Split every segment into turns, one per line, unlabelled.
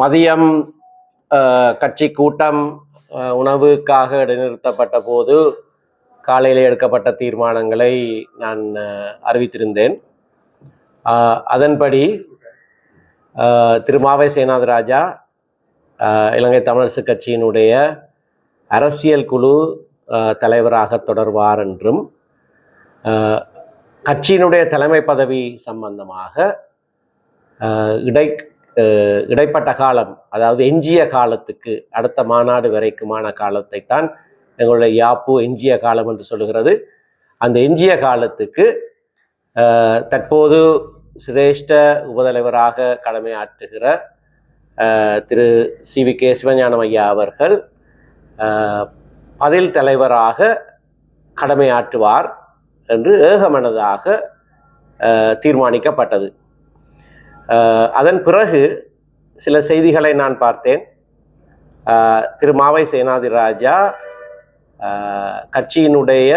மதியம் கட்சி கூட்டம் உணவுக்காக இடைநிறுத்தப்பட்ட போது காலையில் எடுக்கப்பட்ட தீர்மானங்களை நான் அறிவித்திருந்தேன். அதன்படி திருமாவை சேனாதராஜா ராஜா இலங்கை தமிழரசு கட்சியினுடைய அரசியல் குழு தலைவராக தொடர்வார் என்றும் கட்சியினுடைய தலைமை பதவி சம்பந்தமாக இடை இடைப்பட்ட காலம் அதாவது எஞ்சிய காலத்துக்கு அடுத்த மாநாடு வரைக்குமான காலத்தை தான் எங்களுடைய யாப்பு எஞ்சிய காலம் என்று சொல்லுகிறது. அந்த எஞ்சிய காலத்துக்கு தற்போது சிரேஷ்ட உபதலைவராக கடமையாற்றுகிற திரு சி வி கே சிவஞானம் ஐயா அவர்கள் பதில் தலைவராக கடமையாற்றுவார் என்று ஏகமனதாக தீர்மானிக்கப்பட்டது. அதன் பிறகு சில செய்திகளை நான் பார்த்தேன். திரு மாவை சேனாதி ராஜா கட்சியினுடைய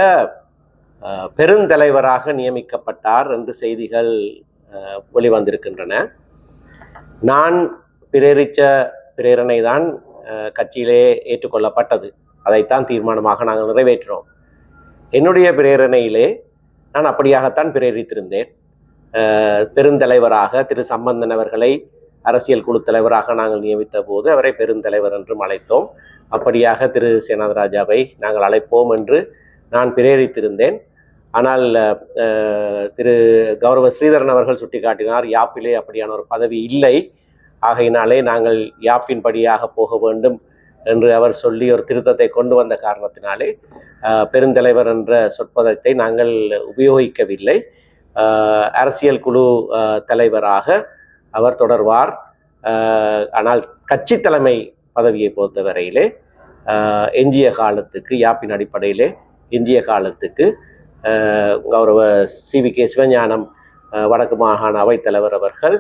பெருந்தலைவராக நியமிக்கப்பட்டார் என்று செய்திகள் வெளிவந்திருக்கின்றன. நான் பிரேரித்த பிரேரணை தான் கட்சியிலே ஏற்றுக்கொள்ளப்பட்டது. அதைத்தான் தீர்மானமாக நாங்கள் நிறைவேற்றினோம் என்னுடைய பிரேரணையிலே நான் அப்படியாகத்தான் பிரேரித்திருந்தேன். பெருந்தலைவராக திரு சம்பந்தன் அவர்களை அரசியல் குழு தலைவராக நாங்கள் நியமித்த போது அவரை பெருந்தலைவர் என்றும் அழைத்தோம். அப்படியாக திரு சேனாதராஜாவை நாங்கள் அழைப்போம் என்று நான் பிரேரித்திருந்தேன். ஆனால் திரு கௌரவ ஸ்ரீதரன் அவர்கள் சுட்டிக்காட்டினார் யாப்பிலே அப்படியான ஒரு பதவி இல்லை. ஆகையினாலே நாங்கள் யாப்பின் படியாக போக வேண்டும் என்று அவர் சொல்லி ஒரு திருத்தத்தை கொண்டு வந்த காரணத்தினாலே பெருந்தலைவர் என்ற சொற்பதத்தை நாங்கள் உபயோகிக்கவில்லை. அரசியல் குழு தலைவராக அவர் தொடர்வார். ஆனால் கட்சி தலைமை பதவியை பொறுத்தவரையிலே எஞ்சிய காலத்துக்கு யாப்பின் அடிப்படையிலே எஞ்சிய காலத்துக்கு கௌரவ சி. வி. கே. சிவஞானம் வடக்கு மாகாண அவைத்தலைவர் அவர்கள்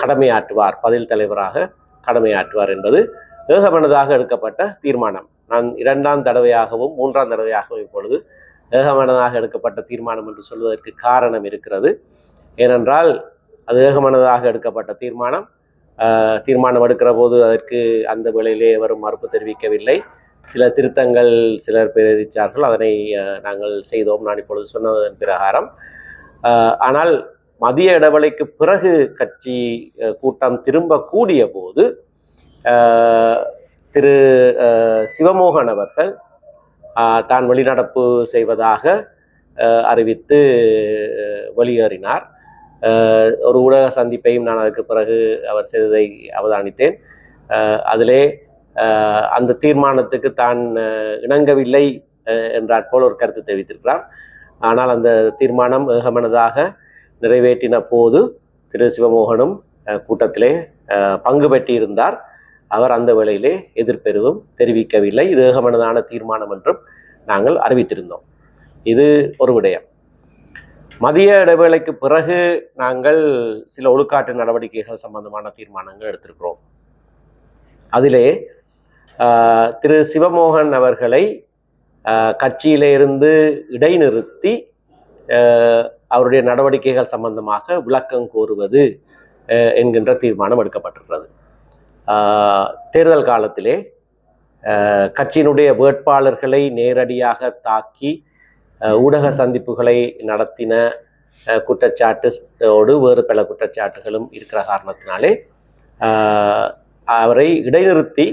கடமையாற்றுவார். பதில் தலைவராக கடமையாற்றுவார் என்பது ஏகமனதாக எடுக்கப்பட்ட தீர்மானம். நான் இரண்டாம் தடவையாகவும் மூன்றாம் தடவையாகவும் இப்பொழுது ஏகமனதாக எடுக்கப்பட்ட தீர்மானம் என்று சொல்வதற்கு காரணம் இருக்கிறது. ஏனென்றால் அது ஏகமனதாக எடுக்கப்பட்ட தீர்மானம். தீர்மானம் எடுக்கிற போது அதற்கு அந்த வேளையிலே எவரும் மறுப்பு தெரிவிக்கவில்லை. சில திருத்தங்கள் சிலர் பிரேரித்தார்கள் அதனை நாங்கள் செய்தோம். நான் இப்பொழுது சொன்னதன் பிரகாரம். ஆனால் மதிய இடைவெளிக்கு பிறகு கட்சி கூட்டம் திரும்ப கூடிய போது திரு சிவமோகன் அவர்கள் தான் வெளிநடப்பு செய்வதாக அறிவித்து வெளியேறினார். ஒரு ஊடக சந்திப்பையும் நான் அதற்கு பிறகு அவர் செய்ததை அவதானித்தேன். அதிலே அந்த தீர்மானத்துக்கு தான் இணங்கவில்லை ஆஹ், என்றாற் போல் ஒரு கருத்து தெரிவித்திருக்கிறார். ஆனால் அந்த தீர்மானம் ஏகமனதாக நிறைவேற்றின போது திரு. சிவமோகனும் கூட்டத்திலே பங்கு பெற்றிருந்தார். அவர் அந்த வேளையிலே எதிர்ப்பெருவும் தெரிவிக்கவில்லை. இது ஏகமனதான தீர்மானம் என்றும் நாங்கள் அறிவித்திருந்தோம். இது ஒரு விடயம். மதிய இடைவேளைக்கு பிறகு நாங்கள் சில ஒழுக்காட்டு நடவடிக்கைகள் சம்பந்தமான தீர்மானங்கள் எடுத்திருக்கிறோம். அதிலே திரு சிவமோகன் அவர்களை கட்சியிலிருந்து கட்சியிலே இருந்து இடைநிறுத்தி அவருடைய நடவடிக்கைகள் சம்பந்தமாக விளக்கம் கோருவது என்கின்ற தீர்மானம் எடுக்கப்பட்டிருக்கிறது. தேர்தல் காலத்திலே கட்சியினுடைய வேட்பாளர்களை நேரடியாக தாக்கி ஊடக சந்திப்புகளை நடத்தின ஆஹ், குற்றச்சாட்டோடு வேறு பல குற்றச்சாட்டுகளும் இருக்கிற காரணத்தினாலே அவரை இடைநிறுத்தி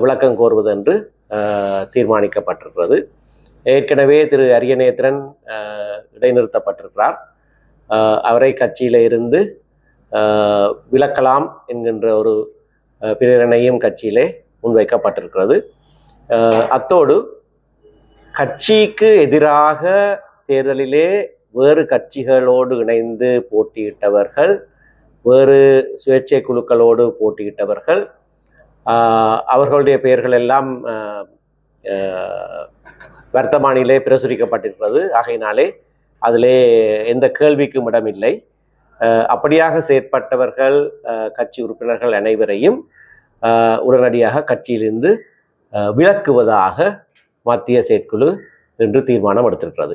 விளக்கம் கோருவது என்று தீர்மானிக்கப்பட்டிருக்கிறது. ஏற்கனவே திரு அரியநேத்திரன் இடைநிறுத்தப்பட்டிருக்கிறார். அவரை கட்சியில இருந்து விலக்கலாம் என்கின்ற ஒரு பிரேரணையும் கட்சியிலே முன்வைக்கப்பட்டிருக்கிறது. அத்தோடு கட்சிக்கு எதிராக தேர்தலிலே வேறு கட்சிகளோடு இணைந்து போட்டியிட்டவர்கள் வேறு சுயேட்சை குழுக்களோடு போட்டியிட்டவர்கள் அவர்களுடைய பெயர்கள் எல்லாம் வர்த்தமானிலே பிரசுரிக்கப்பட்டிருக்கிறது. ஆகையினாலே அதிலே எந்த கேள்விக்கும் இடமில்லை. அப்படியாக செயற்பட்டவர்கள் கட்சி உறுப்பினர்கள் அனைவரையும் உடனடியாக கட்சியிலிருந்து விளக்குவதாக விலக்குவதாக மத்திய செயற்குழு என்று தீர்மானம் எடுத்திருக்கிறது.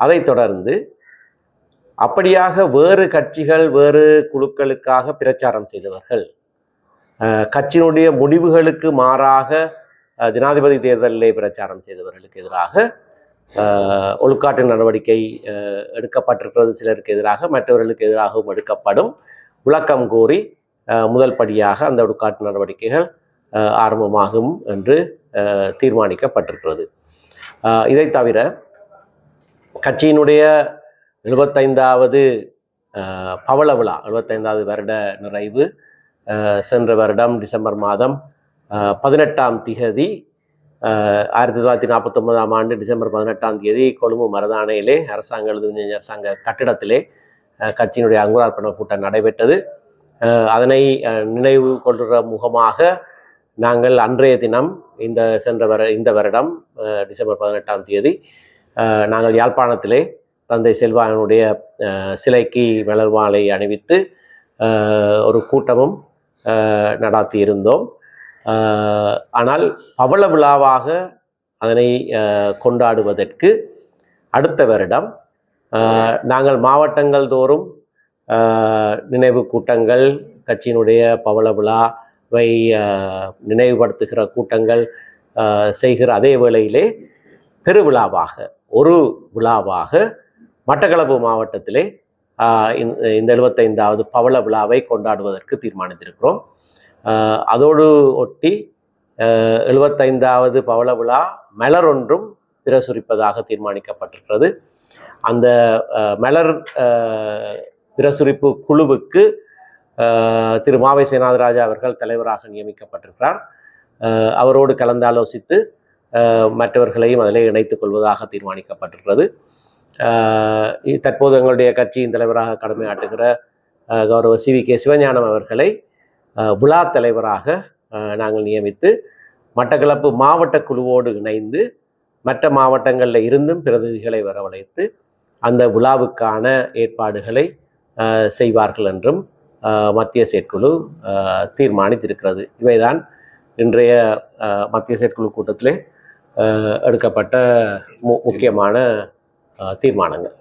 அதைத் தொடர்ந்து அப்படியாக வேறு கட்சிகள் வேறு குழுக்களுக்காக பிரச்சாரம் செய்தவர்கள் கட்சியினுடைய முடிவுகளுக்கு மாறாக ஜனாதிபதி தேர்தலிலே பிரச்சாரம் செய்தவர்களுக்கு எதிராக ஒழுக்காட்டு நடவடிக்கை எடுக்கப்பட்டிருக்கிறது சிலருக்கு எதிராக மற்றவர்களுக்கு எதிராகவும் எடுக்கப்படும் விளக்கம் கூறி முதல் படியாக அந்த ஒழுக்காட்டு நடவடிக்கைகள் ஆரம்பமாகும் என்று தீர்மானிக்கப்பட்டிருக்கிறது. இதை தவிர கட்சியினுடைய எழுபத்தைந்தாவது பவள விழா எழுபத்தைந்தாவது வருட நிறைவு சென்ற வருடம் டிசம்பர் மாதம் பதினெட்டாம் திகதி ஆயிரத்தி தொள்ளாயிரத்தி நாற்பத்தொன்பதாம் ஆண்டு டிசம்பர் பதினெட்டாம் தேதி கொழும்பு மரதானையிலே அரசாங்க எழுதுஞர் அரசாங்க கட்டிடத்திலே கட்சியினுடைய அங்குரார்ப்பண கூட்டம் நடைபெற்றது. அதனை நினைவு கொள்கிற முகமாக நாங்கள் அன்றைய தினம் இந்த சென்ற வர இந்த வருடம் டிசம்பர் பதினெட்டாம் தேதி நாங்கள் யாழ்ப்பாணத்திலே தந்தை செல்வாயனுடைய சிலைக்கு மலர் மாலை அணிவித்து ஒரு கூட்டமும் நடாத்தி இருந்தோம் ஆனால் பவள விழாவாக அதனை கொண்டாடுவதற்கு அடுத்த வருடம் நாங்கள் மாவட்டங்கள் தோறும் நினைவு கூட்டங்கள் கட்சியினுடைய பவள விழாவை நினைவுபடுத்துகிற கூட்டங்கள் செய்கிற அதே வேளையிலே பெருவிழாவாக ஒரு விழாவாக மட்டக்களப்பு மாவட்டத்திலே இந்த இந்த எழுபத்தைந்தாவது பவள விழாவை கொண்டாடுவதற்கு தீர்மானித்திருக்கிறோம். அதோடு ஒட்டி எழுபத்தைந்தாவது பவள விழா மலர் ஒன்றும் பிரசுரிப்பதாக தீர்மானிக்கப்பட்டிருக்கிறது. அந்த மலர் பிரசுரிப்பு குழுவுக்கு திரு மாவை சேனாதராஜா அவர்கள் தலைவராக நியமிக்கப்பட்டிருக்கிறார். அவரோடு கலந்தாலோசித்து மற்றவர்களையும் அதில் இணைத்துக் கொள்வதாக தீர்மானிக்கப்பட்டிருக்கிறது. தற்போது எங்களுடைய கட்சியின் தலைவராக கடமையாற்றுகிற கௌரவ சி வி கே சிவஞானம் அவர்களை விழா தலைவராக நாங்கள் நியமித்து மட்டக்களப்பு மாவட்ட குழுவோடு இணைந்து மற்ற மாவட்டங்களில் இருந்தும் பிரதிநிதிகளை வரவழைத்து அந்த விழாவுக்கான ஏற்பாடுகளை செய்வார்கள் என்றும் மத்திய செயற்குழு தீர்மானித்திருக்கிறது. இவைதான் இன்றைய மத்திய செயற்குழு கூட்டத்திலே எடுக்கப்பட்ட மு முக்கியமான தீர்மானங்கள்.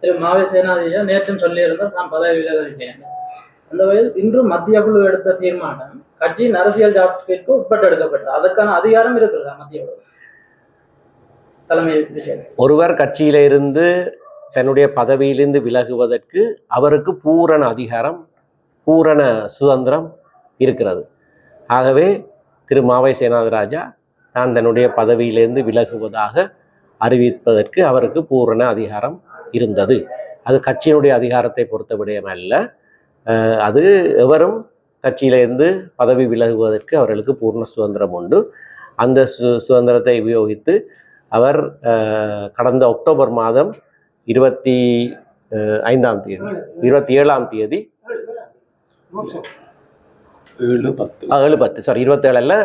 திரு மாவே சேனாதியா நேற்றும் சொல்லியிருந்தால் நான் பதவி விலகுகிறேன் அந்த வகையில் இன்று மத்திய குழு எடுத்த தீர்மானம் கட்சியின் அரசியல் ஜாப்பிற்கு உட்பட்டு எடுக்கப்பட்டது அதற்கான அதிகாரம் இருக்கிறதா மத்திய குழு? தலைமை
ஒருவர் கட்சியில இருந்து தன்னுடைய பதவியிலிருந்து விலகுவதற்கு அவருக்கு பூரண அதிகாரம் பூரண சுதந்திரம் இருக்கிறது. ஆகவே திரு மாவை சேனாதராஜா நான் தன்னுடைய பதவியிலிருந்து விலகுவதாக அறிவிப்பதற்கு அவருக்கு பூரண அதிகாரம் இருந்தது. அது கட்சியினுடைய அதிகாரத்தை பொறுத்த விடயம் அல்ல அது எவரும் கட்சியிலிருந்து பதவி விலகுவதற்கு அவர்களுக்கு பூர்ண சுதந்திரம் உண்டு. அந்த சு சுதந்திரத்தை உபயோகித்து அவர் கடந்த அக்டோபர் மாதம் இருபத்தி ஐந்தாம் தேதி இருபத்தி ஏழாம் தேதி
ஏழு பத்து.
ஏழு பத்து சாரி இருபத்தேழில்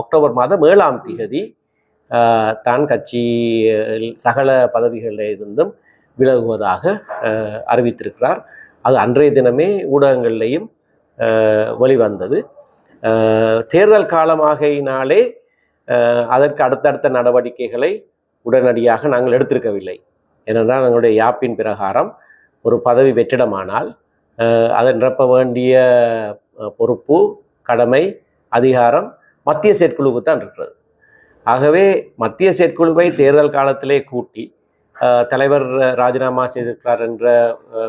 அக்டோபர் மாதம் ஏழாம் தேதி தான் கட்சி அஹ், சகல பதவிகளில் இருந்தும் விலகுவதாக அறிவித்திருக்கிறார். அது அன்றைய தினமே ஊடகங்கள்லேயும் வெளிவந்தது. தேர்தல் காலமாகையினாலே அதற்கு அடுத்தடுத்த நடவடிக்கைகளை உடனடியாக நாங்கள் எடுத்திருக்கவில்லை. ஏனென்றால் எங்களுடைய யாப்பின் பிரகாரம் ஒரு பதவி வெற்றிடமானால் அதை நிரப்ப வேண்டிய பொறுப்பு கடமை அதிகாரம் மத்திய செயற்குழுவுக்கு தான் இருக்கிறது. ஆகவே மத்திய செயற்குழுவை தேர்தல் காலத்திலே கூட்டி தலைவர் ராஜினாமா செய்திருக்கிறார் என்ற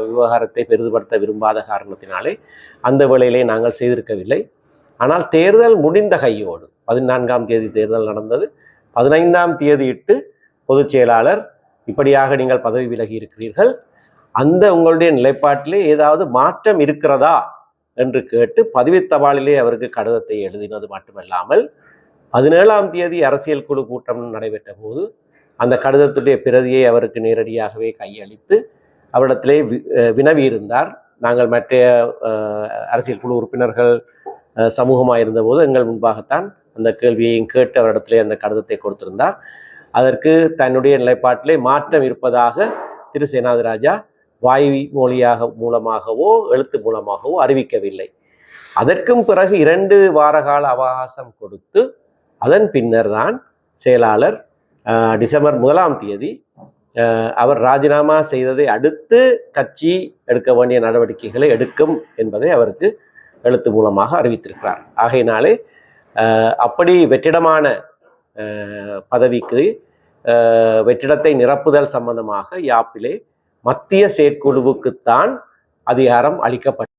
விவகாரத்தை பெரிதுபடுத்த விரும்பாத காரணத்தினாலே அந்த வேளையிலே நாங்கள் செய்திருக்கவில்லை. ஆனால் தேர்தல் முடிந்த கையோடு பதினான்காம் தேதி தேர்தல் நடந்தது பதினைந்தாம் தேதியிட்டு பொதுச் செயலாளர் இப்படியாக நீங்கள் பதவி விலகி இருக்கிறீர்கள் அந்த உங்களுடைய நிலைப்பாட்டிலே ஏதாவது மாற்றம் இருக்கிறதா? என்று கேட்டு பதவி தபாலிலே அவருக்கு கடிதத்தை எழுதினது மட்டுமல்லாமல் பதினேழாம் தேதி அரசியல் குழு கூட்டம் நடைபெற்ற போது அந்த கடிதத்துடைய பிரதியை அவருக்கு நேரடியாகவே கையளித்து அவரிடத்திலே வி- வினவியிருந்தார். நாங்கள் மற்ற அரசியல் குழு உறுப்பினர்கள் சமூகமாக இருந்தபோது எங்கள் முன்பாகத்தான் அந்த கேள்வியையும் கேட்டு அவரிடத்திலே அந்த கடிதத்தை கொடுத்திருந்தார். அதற்கு தன்னுடைய நிலைப்பாட்டிலே மாற்றம் இருப்பதாக திரு. சேனாதிராஜா வாய் மொழியாக மூலமாகவோ எழுத்து மூலமாகவோ அறிவிக்கவில்லை. அதற்கும் பிறகு இரண்டு வாரகால அவகாசம் கொடுத்து அதன் பின்னர் தான் செயலாளர் டிசம்பர் முதலாம் தேதி அவர் ராஜினாமா செய்ததை அடுத்து கட்சி எடுக்க வேண்டிய நடவடிக்கைகளை எடுக்கும் என்பதை அவருக்கு எழுத்து மூலமாக அறிவித்திருக்கிறார். ஆகையினாலே அப்படி வெற்றிடமான பதவிக்கு வெற்றிடத்தை நிரப்புதல் சம்பந்தமாக யாப்பிலே மத்திய செயற்குழுவுக்குத்தான் அதிகாரம் அளிக்கப்பட்டது.